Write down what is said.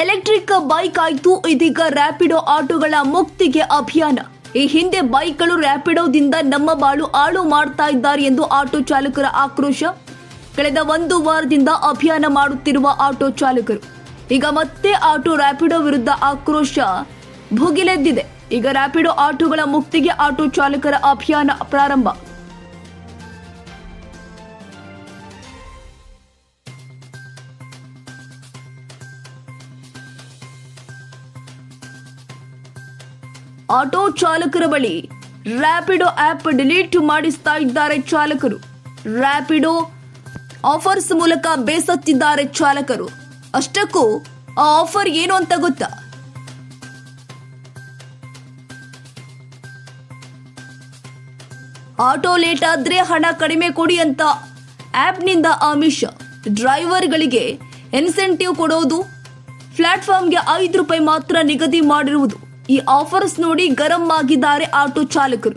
Electric bike ಆಯ್ತು. ಇದೀಗ ರ್ಯಾಪಿಡೋ ಆಟೋಗಳ ಮುಕ್ತಿಗೆ ಅಭಿಯಾನ. ಈ ಹಿಂದೆ ಬೈಕ್ಗಳು ರ್ಯಾಪಿಡೋದಿಂದ ನಮ್ಮ ಬಾಳು ಹಾಳು ಮಾಡ್ತಾ ಇದ್ದಾರೆ ಎಂದು ಆಟೋ ಚಾಲಕರ ಆಕ್ರೋಶ. ಕಳೆದ ಒಂದು ವಾರದಿಂದ ಅಭಿಯಾನ ಮಾಡುತ್ತಿರುವ ಆಟೋ ಚಾಲಕರು. ಈಗ ಮತ್ತೆ ಆಟೋ ರ್ಯಾಪಿಡೋ ವಿರುದ್ಧ ಆಕ್ರೋಶ ಭುಗಿಲೆದ್ದಿದೆ. ಈಗ ರ್ಯಾಪಿಡೋ ಆಟೋಗಳ ಮುಕ್ತಿಗೆ ಆಟೋ ಚಾಲಕರ ಅಭಿಯಾನ ಪ್ರಾರಂಭ. ಆಟೋ ಚಾಲಕರ ಬಳಿ ರ್ಯಾಪಿಡೋ ಆಪ್ ಡಿಲೀಟ್ ಮಾಡಿಸ್ತಾ ಇದ್ದಾರೆ ಚಾಲಕರು. ರ್ಯಾಪಿಡೋ ಆಫರ್ಸ್ ಮೂಲಕ ಬೇಸತ್ತಿದ್ದಾರೆ ಚಾಲಕರು. ಅಷ್ಟಕ್ಕೂ ಆ ಆಫರ್ ಏನು ಅಂತ ಗೊತ್ತಾ? ಆಟೋ ಲೇಟ್ ಆದ್ರೆ ಹಣ ಕಡಿಮೆ ಕೊಡಿ ಅಂತ ಆಪ್ನಿಂದ ಆಮಿಷ ಡ್ರೈವರ್ಗಳಿಗೆ ಇನ್ಸೆಂಟಿವ್ ಕೊಡೋದು. ಪ್ಲಾಟ್ಫಾರ್ಮ್ಗೆ ಐದು ರೂಪಾಯಿ ಮಾತ್ರ ನಿಗದಿ ಮಾಡಿರುವುದು. ಈ ಆಫರ್ಸ್ ನೋಡಿ ಗರಂ ಆಗಿದ್ದಾರೆ ಆಟೋ ಚಾಲಕರು.